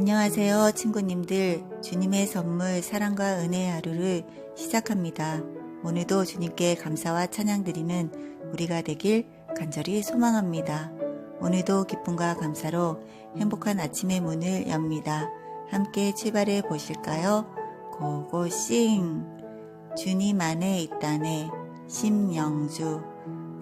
안녕하세요, 친구님들. 주님의 선물, 사랑과 은혜의 하루를 시작합니다. 오늘도 주님께 감사와 찬양 드리는 우리가 되길 간절히 소망합니다. 오늘도 기쁨과 감사로 행복한 아침의 문을 엽니다. 함께 출발해 보실까요? 고고싱! 주님 안에 있다네. 심영주.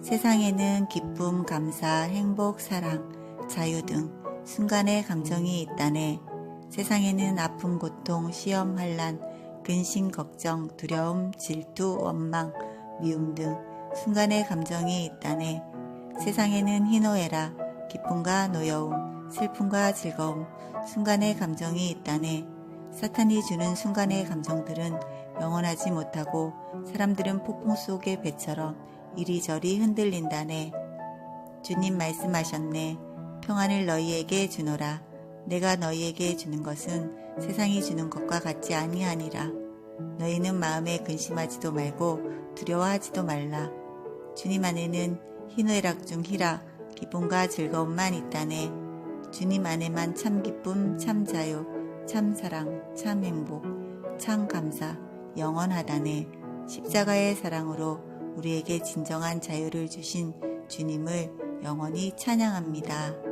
세상에는 기쁨, 감사, 행복, 사랑, 자유 등 순간의 감정이 있다네. 세상에는 아픔, 고통, 시험, 환란, 근심, 걱정, 두려움, 질투, 원망, 미움 등 순간의 감정이 있다네. 세상에는 희노애락, 기쁨과 노여움, 슬픔과 즐거움, 순간의 감정이 있다네. 사탄이 주는 순간의 감정들은 영원하지 못하고 사람들은 폭풍 속의 배처럼 이리저리 흔들린다네. 주님 말씀하셨네. 평안을 너희에게 주노라. 내가 너희에게 주는 것은 세상이 주는 것과 같지 아니하니라. 너희는 마음에 근심하지도 말고 두려워하지도 말라. 주님 안에는 희노애락 중 희락, 기쁨과 즐거움만 있다네. 주님 안에만 참 기쁨, 참 자유, 참 사랑, 참 행복, 참 감사, 영원하다네. 십자가의 사랑으로 우리에게 진정한 자유를 주신 주님을 영원히 찬양합니다.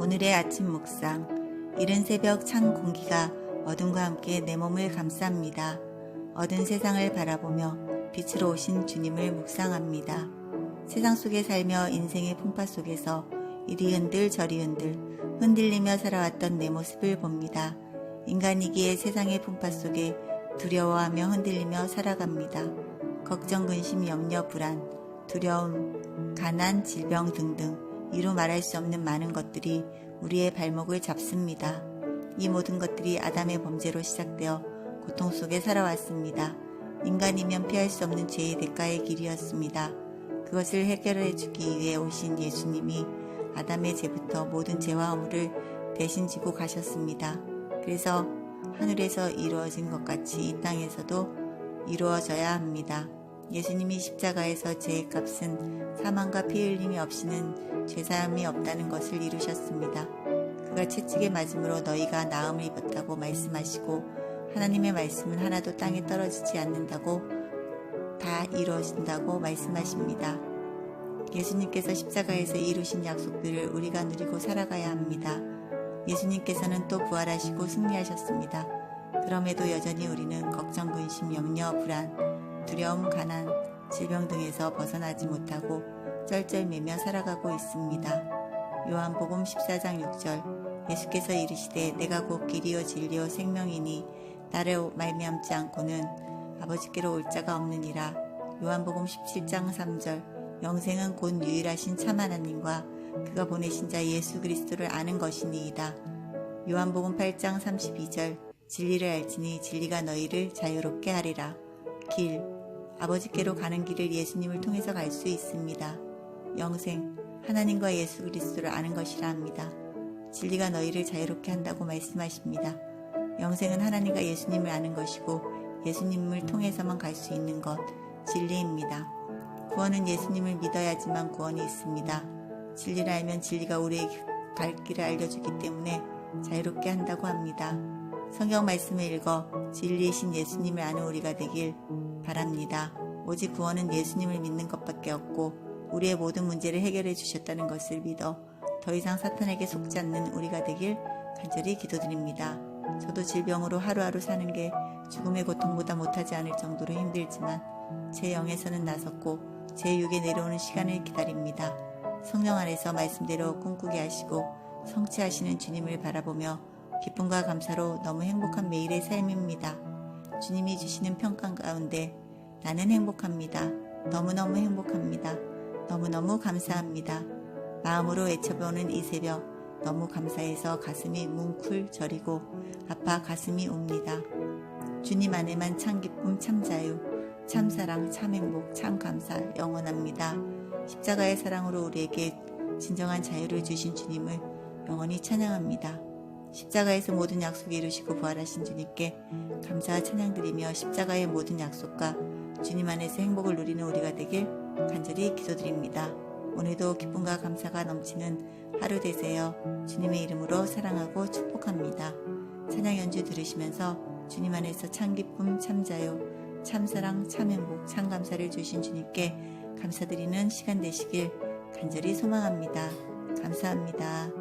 오늘의 아침 묵상. 이른 새벽 찬 공기가 어둠과 함께 내 몸을 감쌉니다. 어두운 세상을 바라보며 빛으로 오신 주님을 묵상합니다. 세상 속에 살며 인생의 풍파 속에서 이리 흔들 저리 흔들 흔들리며 살아왔던 내 모습을 봅니다. 인간이기에 세상의 풍파 속에 두려워하며 흔들리며 살아갑니다. 걱정, 근심, 염려, 불안, 두려움, 가난, 질병 등등 이루 말할 수 없는 많은 것들이 우리의 발목을 잡습니다. 이 모든 것들이 아담의 범죄로 시작되어 고통 속에 살아왔습니다. 인간이면 피할 수 없는 죄의 대가의 길이었습니다. 그것을 해결해 주기 위해 오신 예수님이 아담의 죄부터 모든 죄와 허물을 대신 지고 가셨습니다. 그래서 하늘에서 이루어진 것 같이 이 땅에서도 이루어져야 합니다. 예수님이 십자가에서 죄의 값은 사망과 피 흘림이 없이는 죄사함이 없다는 것을 이루셨습니다. 그가 채찍에 맞음으로 너희가 나음을 입었다고 말씀하시고 하나님의 말씀은 하나도 땅에 떨어지지 않는다고 다 이루어진다고 말씀하십니다. 예수님께서 십자가에서 이루신 약속들을 우리가 누리고 살아가야 합니다. 예수님께서는 또 부활하시고 승리하셨습니다. 그럼에도 여전히 우리는 걱정, 근심, 염려, 불안, 두려움, 가난, 질병 등에서 벗어나지 못하고 쩔쩔매며 살아가고 있습니다. 요한복음 14장 6절 예수께서 이르시되 내가 곧 길이요 진리요 생명이니 나를 말미암지 않고는 아버지께로 올 자가 없느니라. 요한복음 17장 3절 영생은 곧 유일하신 참 하나님과 그가 보내신 자 예수 그리스도를 아는 것이니이다. 요한복음 8장 32절 진리를 알지니 진리가 너희를 자유롭게 하리라. 길 아버지께로 가는 길을 예수님을 통해서 갈 수 있습니다. 영생 하나님과 예수 그리스도를 아는 것이라 합니다. 진리가 너희를 자유롭게 한다고 말씀하십니다. 영생은 하나님과 예수님을 아는 것이고 예수님을 통해서만 갈 수 있는 것 진리입니다. 구원은 예수님을 믿어야지만 구원이 있습니다. 진리를 알면 진리가 우리에게 갈 길을 알려주기 때문에 자유롭게 한다고 합니다. 성경 말씀을 읽어 진리이신 예수님을 아는 우리가 되길 바랍니다. 오직 구원은 예수님을 믿는 것밖에 없고 우리의 모든 문제를 해결해 주셨다는 것을 믿어 더 이상 사탄에게 속지 않는 우리가 되길 간절히 기도드립니다. 저도 질병으로 하루하루 사는 게 죽음의 고통보다 못하지 않을 정도로 힘들지만 제 영에서는 나섰고 제 육에 내려오는 시간을 기다립니다. 성령 안에서 말씀대로 꿈꾸게 하시고 성취하시는 주님을 바라보며 기쁨과 감사로 너무 행복한 매일의 삶입니다. 주님이 주시는 평가 가운데 나는 행복합니다. 너무너무 행복합니다. 너무너무 감사합니다. 마음으로 외쳐보는 이 새벽 너무 감사해서 가슴이 뭉클 저리고 아파 가슴이 옵니다. 주님 안에만 참 기쁨 참 자유 참 사랑 참 행복 참 감사 영원합니다. 십자가의 사랑으로 우리에게 진정한 자유를 주신 주님을 영원히 찬양합니다. 십자가에서 모든 약속을 이루시고 부활하신 주님께 감사와 찬양드리며 십자가의 모든 약속과 주님 안에서 행복을 누리는 우리가 되길 간절히 기도드립니다. 오늘도 기쁨과 감사가 넘치는 하루 되세요. 주님의 이름으로 사랑하고 축복합니다. 찬양 연주 들으시면서 주님 안에서 참 기쁨, 참 자유, 참 사랑, 참 행복, 참 감사를 주신 주님께 감사드리는 시간 되시길 간절히 소망합니다. 감사합니다.